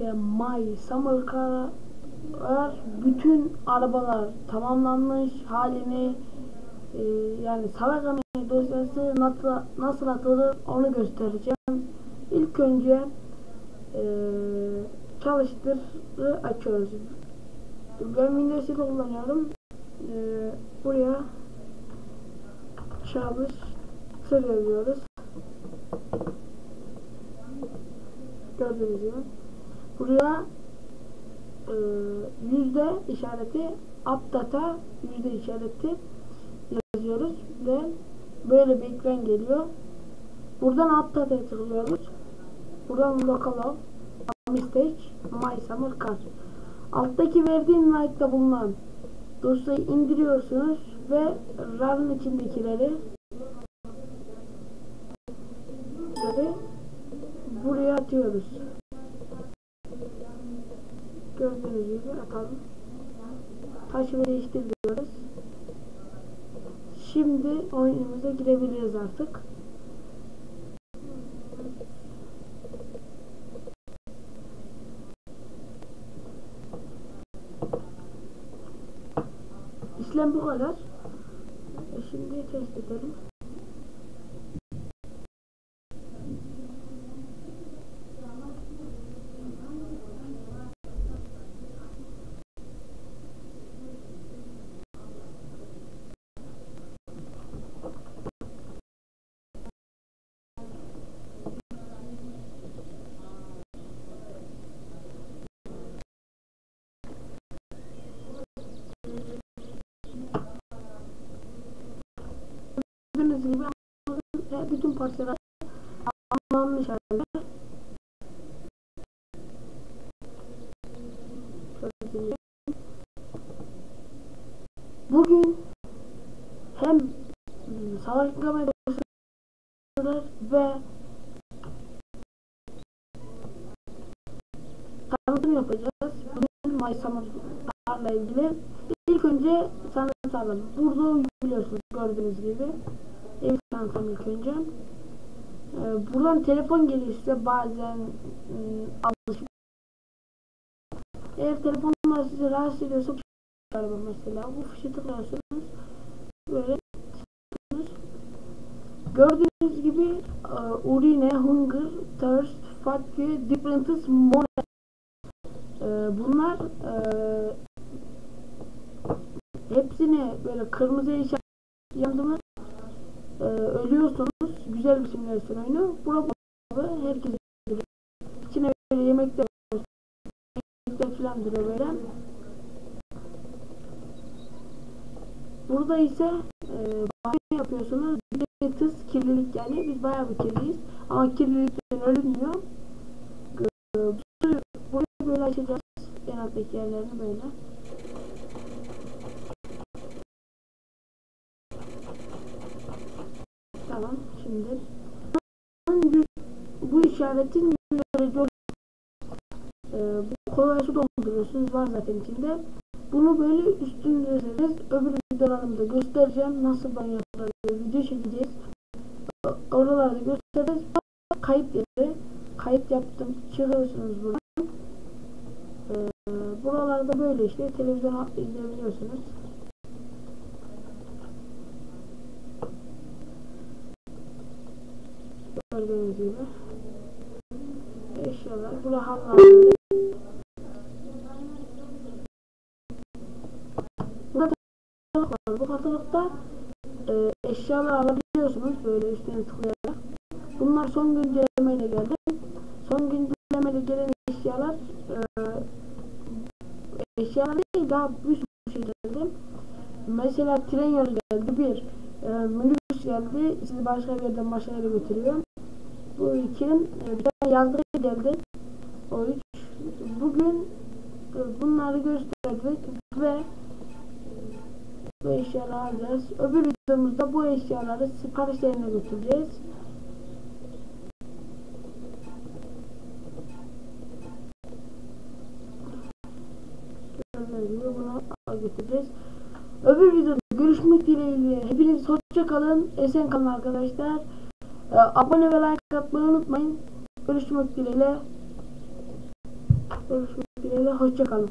ve My Summer Car bütün arabalar tamamlanmış halini e, yani Sarakami dosyası nasıl, nasıl atılır onu göstereceğim. İlk önce e, çalıştırı açıyoruz. Ben Windows 7 kullanıyorum. E, buraya çalıştır yazıyoruz. Gördüğünüz gibi. Buraya e, yüzde işareti updata yüzde işareti yazıyoruz ve böyle bir ekran geliyor. Buradan update'e tıklıyoruz. Buradan local mistake my summer car. Alttaki verdiğim like'da bulunan dosyayı indiriyorsunuz ve RAR'ın içindekileri buraya atıyoruz. Gördüğünüz gibi atalım. Taşı değiştir diyoruz. Şimdi oyunumuza girebiliriz artık. İşlem bu kadar. Şimdi test edelim. Gördüğünüz gibi ve bütün parçalar tamamlanmış halde. Bugün hem savaş kamera ve tanıtım yapacağız. Bugün May Samar'la ilgili. İlk önce tanıtalım. Burada biliyorsunuz gördüğünüz gibi. Evi tanıtalım ilk önce. Ee, buradan telefon geliyor size bazen ıı, alışık. Eğer telefonlar sizi rahatsız ediyorsa araba mesela bu fişe tıklıyorsunuz. Böyle tıklıyorsunuz. Gördüğünüz gibi uh, urine, hunger, thirst, fatigue, differences, more. Bunlar uh, hepsini böyle kırmızı işaret yandı e, ölüyorsunuz. Güzel bir simülasyon oyunu. Burada herkes içine böyle yemekler yemekler falan duruyor böyle. Burada ise e, banyo yapıyorsunuz. Bir de kirlilik yani biz bayağı bir kirliyiz. Ama kirlilikten ölünmüyor. E, burayı böyle açacağız. En alttaki yerlerini böyle. Şimdi bu işaretin yüzlerce ee, bu kolay su dolduruyorsunuz var zaten içinde. Bunu böyle üstünde öbür videolarımda göstereceğim. Nasıl banyo video çekeceğiz. Oralarda göstereceğiz. Kayıt yeri. Kayıt yaptım. Çıkıyorsunuz buradan. Ee, buralarda böyle işte televizyon izleyebiliyorsunuz. Gördüğünüz gibi. Eşyalar. Burada halılar. Burada. Bu katılıkta e, eşyalar alabiliyorsunuz. Böyle üstüne tıklayarak. Bunlar son güncellemeyle geldi. Son güncellemeyle gelen eşyalar e, eşyalar değil daha bir sürü şey geldi. Mesela tren yolu geldi. Bir e, minibüs geldi. Sizi başka bir yerden başka yere götürüyor. Bu iki yazdığı geldi. O üç. Bugün e, bunları gösterdik ve bu eşyaları alacağız. Öbür videomuzda bu eşyaları siparişlerine götüreceğiz. Bunu götüreceğiz. Öbür videoda görüşmek dileğiyle. Hepiniz hoşça kalın. Esen kalın arkadaşlar. Ee, abone ve like atmayı unutmayın. Görüşmek dileğiyle. Görüşmek dileğiyle. Hoşçakalın.